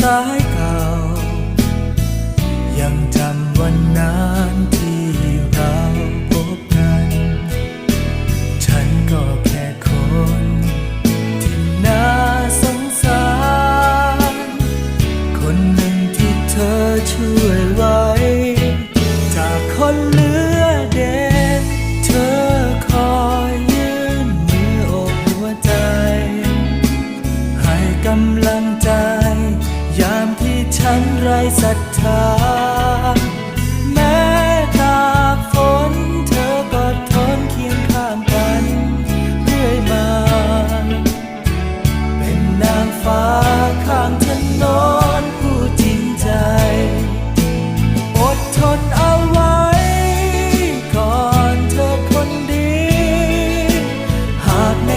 สายเก่า ยังจำวันนั้นที่เราพบกัน ฉันก็แค่คนที่น่าสงสาร คนหนึ่งที่เธอช่วยไว้ จากคนเหลือเด็กเธอคอยยืนมืออบหัวใจ ให้กำลังใจ ยามที่ฉันไร้ศรัทธา